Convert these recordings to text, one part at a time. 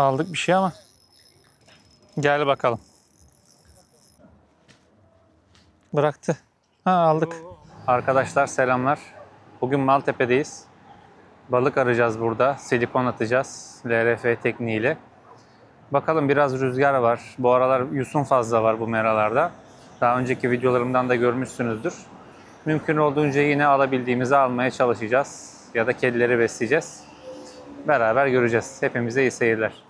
Aldık bir şey ama. Gel bakalım. Bıraktı. Ha aldık. Arkadaşlar selamlar. Bugün Maltepe'deyiz. Balık arayacağız burada. Silikon atacağız. LRF tekniğiyle. Bakalım biraz rüzgar var. Bu aralar yusun fazla var bu meralarda. Daha önceki videolarımdan da görmüşsünüzdür. Mümkün olduğunca yine alabildiğimizi almaya çalışacağız. Ya da kedileri besleyeceğiz. Beraber göreceğiz. Hepimize iyi seyirler.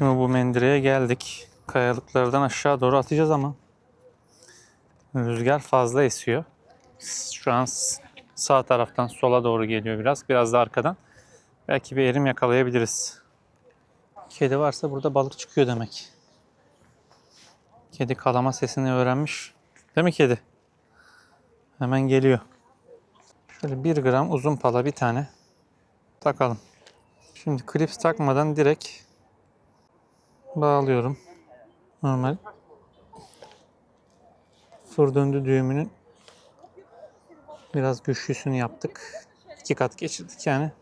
Şimdi bu mendireye geldik. Kayalıklardan aşağı doğru atacağız ama rüzgar fazla esiyor. Şu an sağ taraftan sola doğru geliyor biraz. Biraz da arkadan. Belki bir erim yakalayabiliriz. Kedi varsa burada balık çıkıyor demek. Kedi kalama sesini öğrenmiş. Değil mi kedi? Hemen geliyor. Şöyle 1 gram uzun pala bir tane takalım. Şimdi klips takmadan direkt bağlıyorum. Normal. Fır döndü düğümünün biraz güçlüsünü yaptık. İki kat geçirdik yani.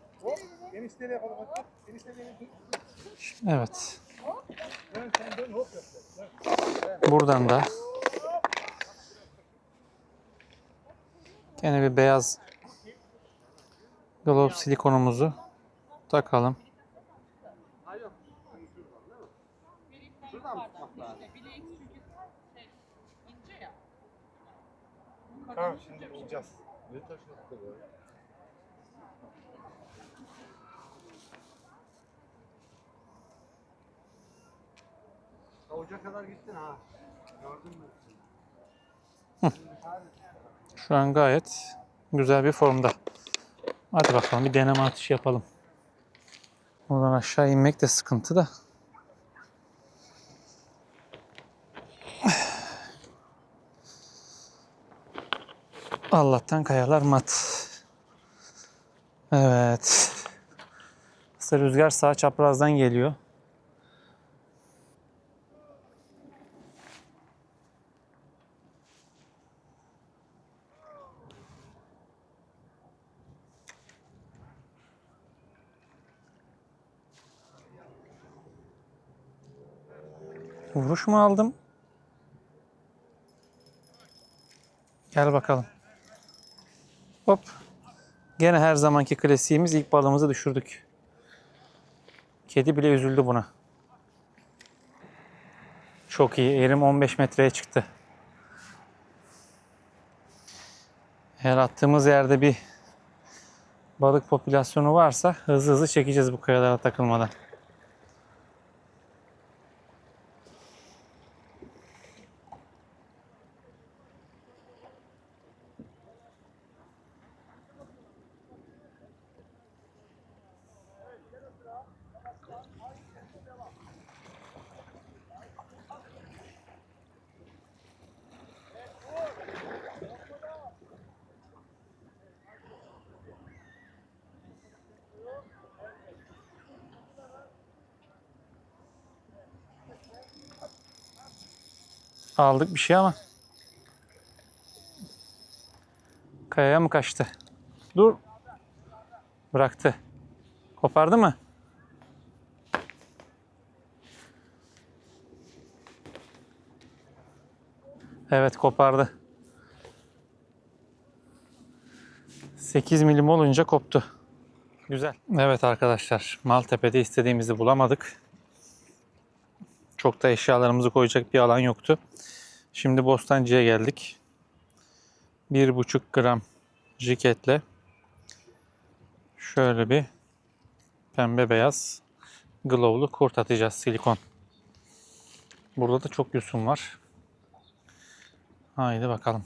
Evet. Buradan da gene bir beyaz glob silikonumuzu takalım. Tamam şimdi bulacağız. Havuca kadar gittin ha. Gördün mü? Şu an gayet güzel bir formda. Hadi bakalım bir deneme atışı yapalım. Oradan aşağı inmek de sıkıntı da. Allah'tan kayalar mat. Evet. Aslında rüzgar sağ çaprazdan geliyor. Vuruş mu aldım? Gel bakalım. Hop. Gene her zamanki klasiğimiz ilk balığımızı düşürdük. Kedi bile üzüldü buna. Çok iyi. Erim 15 metreye çıktı. Eğer attığımız yerde bir balık popülasyonu varsa hızlı hızlı çekeceğiz bu kayalara takılmadan. Aldık bir şey ama. Kayaya mı kaçtı? Dur. Bıraktı. Kopardı mı? Evet kopardı. 8 milim olunca koptu. Güzel. Evet arkadaşlar Maltepe'de istediğimizi bulamadık. Çok da eşyalarımızı koyacak bir alan yoktu. Şimdi Bostancı'ya geldik. 1,5 gram jiketle şöyle bir pembe beyaz glow'lu kurt atacağız silikon. Burada da çok yosun var. Haydi bakalım.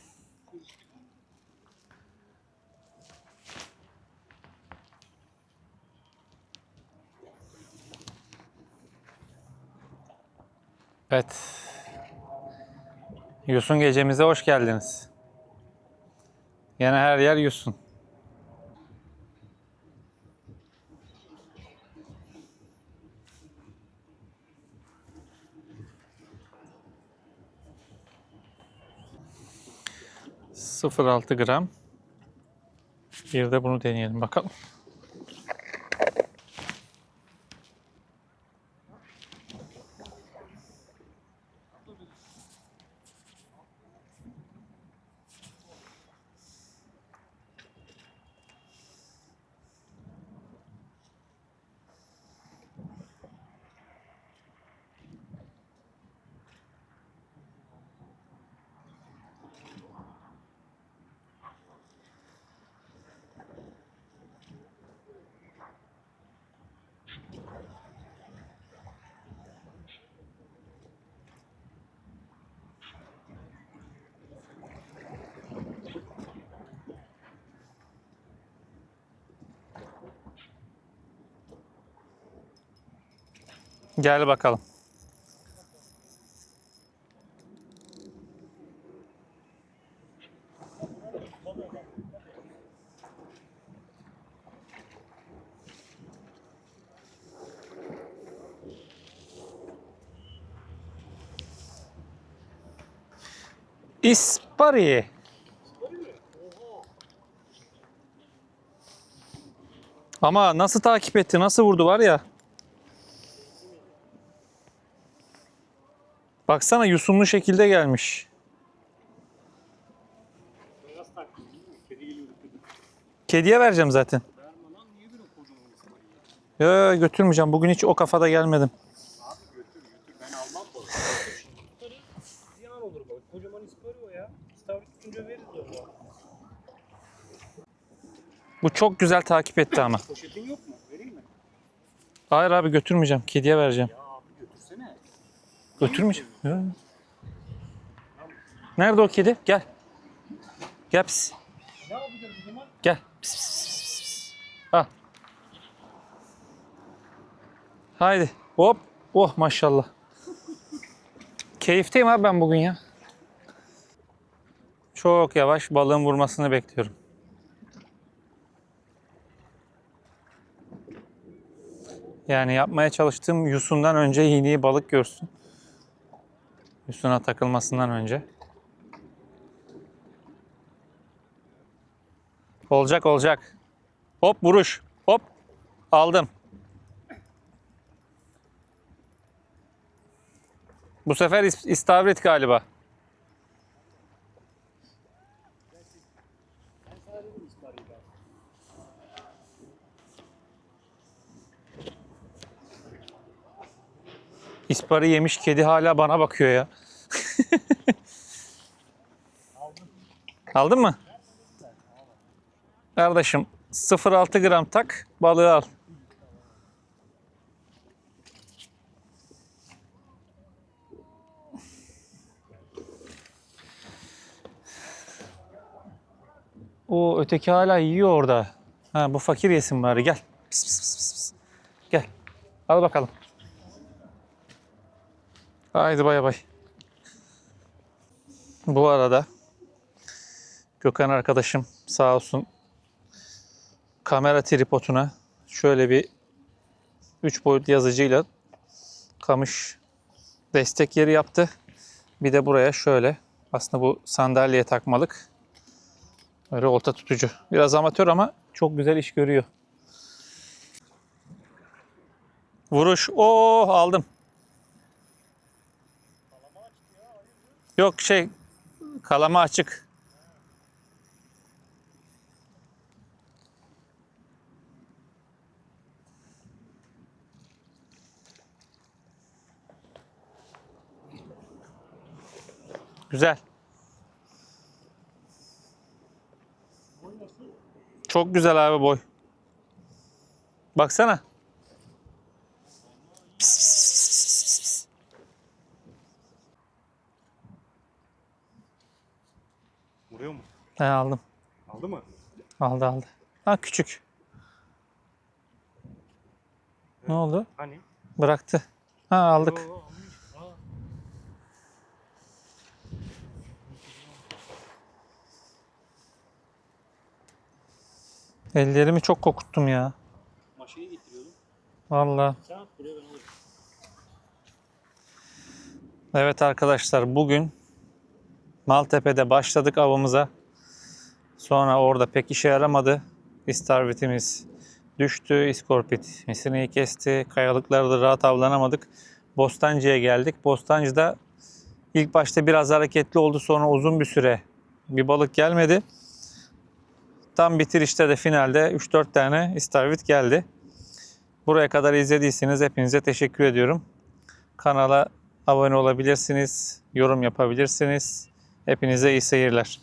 Evet. Yusun gecemize hoş geldiniz. Yine her yer yusun. Sıfır altı gram. Bir de bunu deneyelim bakalım. Gel bakalım. İspari. Ama nasıl takip etti, nasıl vurdu var ya. Baksana yusunlu şekilde gelmiş. Kediye vereceğim zaten. Yo, götürmeyeceğim. Bugün hiç o kafada gelmedim. Abi götür götür ben almam balık. Tutarız ziyan olur balık. Kocaman ispari o ya. İstavrit tutunca veririz onu. Bu çok güzel takip etti ama. Poşetin yok mu? Vereyim mi? Hayır abi götürmeyeceğim. Kediye vereceğim. Ya. Götürmeyeceğim. Nerede o kedi? Gel. Gel pis. Gel. Pis, pis, pis, pis, pis. Al. Haydi. Hop. Oh maşallah. Keyifteyim abi ben bugün ya. Çok yavaş balığın vurmasını bekliyorum. Yani yapmaya çalıştığım yusundan önce iğneyi balık görsün. Yusuna takılmasından önce. Olacak olacak. Hop vuruş. Hop. Aldım. Bu sefer is- istavrit galiba. Ben sana dedim ispariyi ben. İsparı yemiş kedi hala bana bakıyor ya. Aldın mı? Kardeşim 0.6 gram tak balığı al. O öteki hala yiyor orada. Ha bu fakir yesin bari gel. Pis, pis, pis, pis. Gel. Al bakalım. Haydi bay bay. Bu arada Gökhan arkadaşım sağ olsun kamera tripoduna şöyle bir 3 boyut yazıcıyla kamış destek yeri yaptı. Bir de buraya şöyle aslında bu sandalyeye takmalık böyle olta tutucu. Biraz amatör ama çok güzel iş görüyor. Vuruş. Oo aldım. Yok şey kalama açık. Güzel. Çok güzel abi boy. Baksana. Pis, pis, pis, pis, pis. Vuruyor mu? He aldım. Aldı mı? Aldı aldı. Ha küçük. Ne oldu? Hani? Bıraktı. Ha aldık. Oo, Ellerimi çok kokuttum ya. Maşayı getiriyordum. Alırım. Evet arkadaşlar bugün Maltepe'de başladık avımıza. Sonra orada pek işe yaramadı. İstavritimiz düştü. İskorpit misineyi kesti. Kayalıklarda rahat avlanamadık. Bostancı'ya geldik. Bostancı'da ilk başta biraz hareketli oldu. Sonra uzun bir süre bir balık gelmedi. Tam bitirişte de finalde 3-4 tane istavrit geldi. Buraya kadar izlediyseniz hepinize teşekkür ediyorum. Kanala abone olabilirsiniz, yorum yapabilirsiniz. Hepinize iyi seyirler.